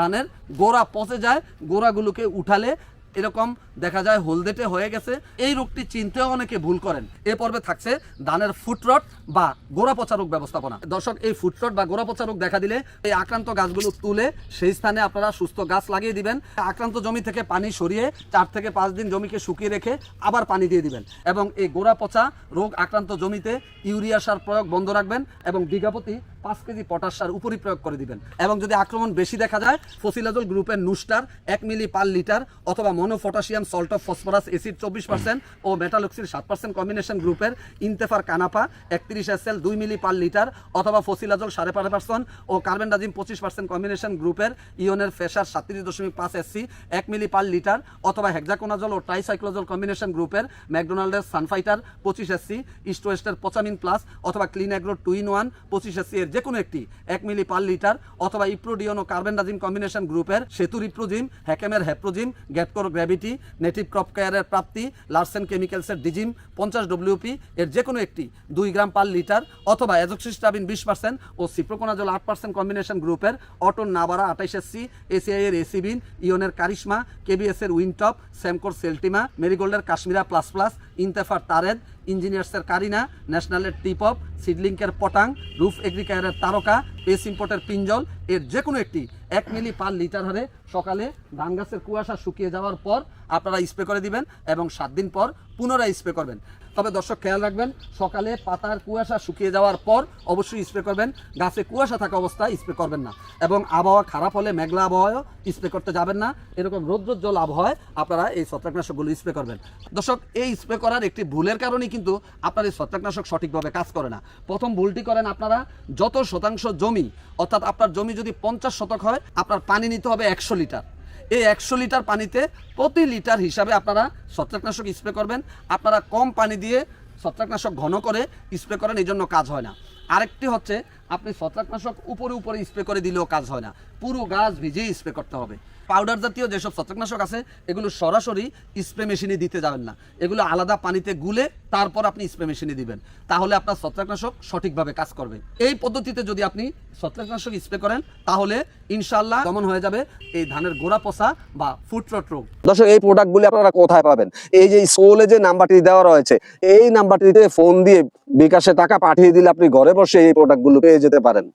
ধানের গোড়া পচে যায়, গোড়াগুলোকে উঠালে এরকম দেখা যায় হলদেটে হয়ে গেছে। এই রোগটি চিনতেও অনেকে ভুল করেন। এ পর্বে থাকছে ধানের ফুটরট বা গোড়া পচা রোগ ব্যবস্থাপনা। দর্শক, এই ফুটরট বা গোড়া পচা রোগ দেখা দিলে এই আক্রান্ত গাছগুলো তুলে সেই স্থানে আপনারা সুস্থ গাছ লাগিয়ে দিবেন। আক্রান্ত জমি থেকে পানি সরিয়ে চার থেকে পাঁচ দিন জমিকে শুকিয়ে রেখে আবার পানি দিয়ে দিবেন এবং এই গোড়া পচা রোগ আক্রান্ত জমিতে ইউরিয়া সার প্রয়োগ বন্ধ রাখবেন এবং বিঘাপতি পাঁচ কেজি পটাশ সার উপরই প্রয়োগ করে দিবেন। এবং যদি আক্রমণ বেশি দেখা যায় ফসিলাজল গ্রুপের নুস্টার এক মিলি পার লিটার অথবা mono potassium salt of phosphorous acid চব্বিশ পার্সেন্ট ও মেটালক্সির সাত পার্সেন্ট কম্বিনেশন গ্রুপের ইনতেফার কানাপা একত্রিশ এস এল দুই মিলি পার লিটার অথবা ফসিলাজল সাড়ে পাঁচ পার্সেন্ট ও কার্বন ডাজিম পঁচিশ পার্সেন্ট কম্বিনেশন গ্রুপের ইয়নের ফেসার সাতত্রিশ দশমিক পাঁচ এসসি এক মিলি পার লিটার অথবা হেক্সাকোনাজল ও ট্রাইসাইক্লোজল কম্বিনেশন গ্রুপের ম্যাকডোনাল্ডের সানফাইটার পঁচিশ এসসি ইস্ট ওয়েস্টের পচামিন প্লাস অথবা clean agro two in one পঁচিশ এসসি এর যে কোনো একটি এক মিলি পার লিটার অথবা ইপ্রোডিয়ন ও কার্বেন্ডাজিম কম্বিনেশন গ্রুপের সেতুর ইপ্রোজিম হ্যাকেমের হেপ্রোজিম গ্যাটকোর গ্র্যাভিটি, নেটিভ ক্রপ কেয়ারের প্রাপ্তি, লার্সেন কেমিক্যালসের ডিজিম, পঞ্চাশ ডব্লিউপি, এর যে কোনো একটি দুই গ্রাম পার লিটার অথবা অ্যাজোক্সিস্টাবিন বিশ পার্সেন্ট ও সিপ্রোকোনাজল আট পার্সেন্ট কম্বিনেশন গ্রুপের অটন নাবারা আঠাইশ এসসি, এসিআই এর এসিবিন ইয়নের কারিশমা, কেবিএস এর উইনটপ, স্যামকোর সেলটিমা, মেরিগোল্ডের কাশ্মীরা প্লাস প্লাস, ইনতেফার তারেদ, ইঞ্জিনিয়ার্সের কারিনা, ন্যাশনালের টিপপ, সিডলিংকের পটাং, রুফ এগ্রিকায়ারের তারকা, পেস ইম্পোর্টের পিঞ্জল, এর যে কোনো একটি, এক মিলি পার লিটার হারে সকালে ধান গাছের কুয়াশা শুকিয়ে যাওয়ার পর আপনারা স্প্রে করে দিবেন এবং সাত দিন পর পুনরায় স্প্রে করবেন। তবে দর্শক, খেয়াল রাখবেন, সকালে পাতার কুয়াশা শুকিয়ে যাওয়ার পর অবশ্যই স্প্রে করবেন। গাছে কুয়াশা থাকা অবস্থায় স্প্রে করবেন না। এবং আবহাওয়া খারাপ হলে মেঘলা আবহাওয়াও স্প্রে করতে যাবেন না। এরকম রৌদ্রোজ্জ্বল আবহাওয়ায় আপনারা এই ছত্রাকনাশকগুলো স্প্রে করবেন। দর্শক, এই স্প্রে করার একটি ভুলের কারণেই কিন্তু আপনার এই ছত্রাকনাশক সঠিকভাবে কাজ করে না। প্রথম ভুলটি করেন আপনারা, যত শতাংশ জমি, অর্থাৎ আপনার জমি যদি পঞ্চাশ শতক হয়, আপনার পানি নিতে হবে একশো লিটার। এই একশো লিটার পানিতে প্রতি লিটার হিসাবে আপনারা ছত্রাকনাশক স্প্রে করবেন। আপনারা কম পানি দিয়ে ছত্রাকনাশক ঘন করে স্প্রে করেন এই জন্য কাজ হয় না। আরেকটি হচ্ছে আপনি ছত্রাকনাশক উপরে উপরে স্প্রে করে দিলেও কাজ হয় না। পুরো গাছ ভিজিয়ে স্প্রে করতে হবে। পাউডার জাতীয় যেসব ছত্রাকনাশক আছে, এগুলো সরাসরি স্প্রে মেশিনে দিতে যাবেন না। এগুলো আলাদা পানিতে গুলে তারপর আপনি স্প্রে মেশিনে দিবেন। তাহলে আপনার ছত্রাকনাশক সঠিকভাবে কাজ করবে। এই পদ্ধতিতে যদি আপনি ছত্রাকনাশক স্প্রে করেন, তাহলে ইনশাল্লাহ দমন হয়ে যাবে এই ধানের গোড়া পচা বা ফুটরট রোগ। দর্শক, এই প্রোডাক্টগুলি আপনারা কোথায় পাবেন? এই যে সোলে যে নাম্বারটি দেওয়া রয়েছে, এই নাম্বারটিতে ফোন দিয়ে বিকাশে টাকা পাঠিয়ে দিলে আপনি ঘরে বসে এই প্রোডাক্টগুলো পেয়ে যেতে পারেন।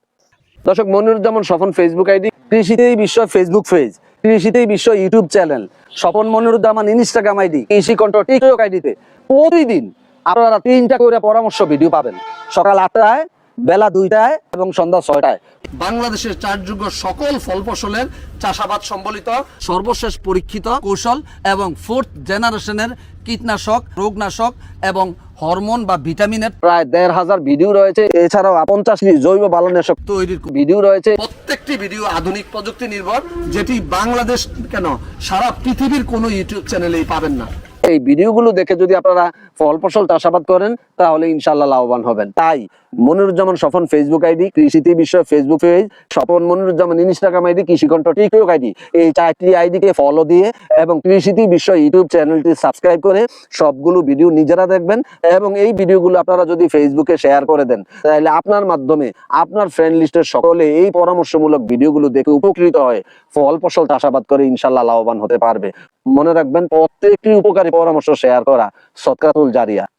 দর্শক, মনিরুজ্জামান স্বপন ফেসবুক আইডি কৃষিতেই বিশ্ব ফেসবুক পেজ কৃষিতেই বিশ্ব YouTube channel Swapan Moniruzzaman Instagram ID কৃষি কণ্ঠ টিকটক আইডিতে প্রতিদিন আপনারা তিনটা করে পরামর্শ ভিডিও পাবেন। সকাল আটটায়, বেলা দুইটায় এবং সন্ধ্যা ছয়টায়। বাংলাদেশের চারযোগ্য সকল ফল ফসলের চাষাবাদ সম্বলিত সর্বশেষ পরীক্ষিত কৌশল এবং ফোর্থ জেনারেশনের কীটনাশক, রোগনাশক এবং হরমোন বা ভিটামিনের প্রায় দেড় হাজার ভিডিও রয়েছে। এছাড়াও পঞ্চাশটি জৈব বালনাশক তৈরির ভিডিও রয়েছে। প্রত্যেকটি ভিডিও আধুনিক প্রযুক্তি নির্ভর যেটি বাংলাদেশ কেন সারা পৃথিবীর কোনো ইউটিউব চ্যানেলেই পাবেন না। এই ভিডিওগুলো দেখে যদি আপনারা ফল ফসল চাষাবাদ করেন তাহলে ইনশাল্লাহ লাভবান হবেন। তাই মনিরুজ্জামান স্বপন ফেসবুক আইডি কৃষিতে বিষয় Facebook page Swapan Moniruzzaman Instagram ID কৃষিকণ্ঠ TikTok ID এই চারটি আইডিকে ফলো দিয়ে এবং কৃষিতে বিষয় ইউটিউব চ্যানেলটি সাবস্ক্রাইব করে সবগুলো ভিডিও নিজেরা দেখবেন এবং এই ভিডিওগুলো আপনারা যদি ফেসবুকে শেয়ার করে দেন, তাহলে আপনার মাধ্যমে আপনার ফ্রেন্ড লিস্টের সকলে এই পরামর্শমূলক ভিডিওগুলো দেখে উপকৃত হয়। ফল ফসল চাষাবাদ করে ইনশাল্লাহ লাভবান হতে পারবে। মনে রাখবেন, প্রত্যেকটি উপকারী পরামর্শ শেয়ার করা সৎকাতুল জারিয়া।